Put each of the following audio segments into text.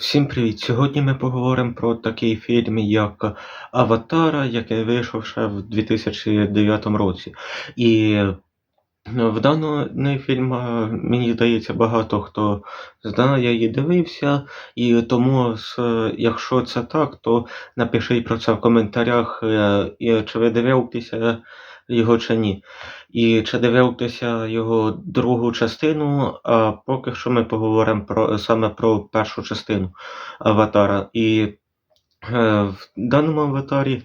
Всім привіт! Сьогодні ми поговоримо про такий фільм, як Аватара, який вийшов ще в 2009 році. І е, в даний фільм, мені здається, багато хто знає і дивився. І тому, якщо це так, то напишіть про це в коментарях, е, чи ви дивилися його чи ні. І чи дивилися його другу частину, а поки що ми поговоримо про саме про першу частину аватара. І е, в даному аватарі,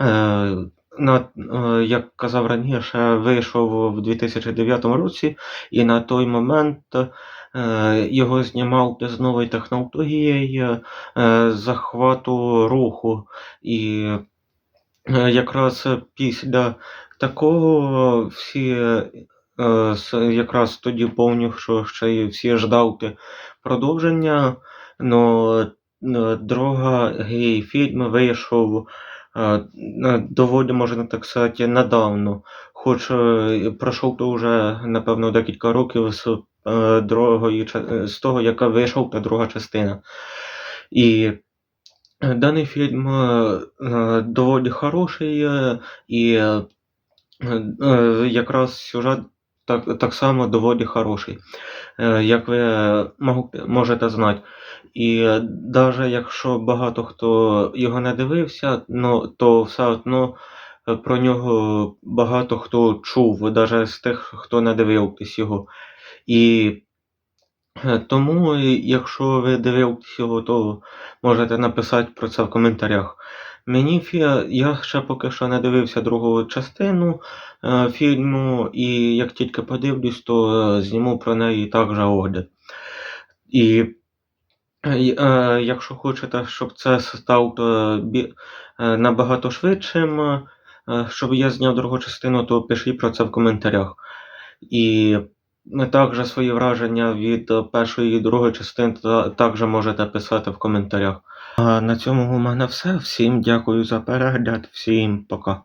е, на, е, як казав раніше, вийшов в 2009 році, і на той момент е, його знімав з новою технологією е, захвату руху. І е, якраз після такого всі е, якраз тоді помню, що ще й всі ждали продовження. Но е, другий фільм вийшов е, доволі, можна так сказати, недавно. Хоч пройшов то вже, напевно, декілька років з другої з того, яка вийшов та друга частина. І даний фільм доволі хороший, і якраз сюжет так, так само доволі хороший, е, як ви можете знати. І навіть якщо багато хто його не дивився, ну, то все одно е, про нього багато хто чув, навіть з тих, хто не дивився його. І е, тому, е, якщо ви дивились його, то можете написати про це в коментарях. Мені фі- я ще поки що не дивився другу частину е, фільму, і як тільки подивлюсь, то е, зніму про неї також огляд. І е, е, якщо хочете, щоб це стало е, бі- е, набагато швидшим, е, щоб я зняв другу частину, то пишіть про це в коментарях. І також свої враження від е, першої і другої частини та- також можете писати в коментарях. А на цьому у мене все. Всім дякую за перегляд, всім пока.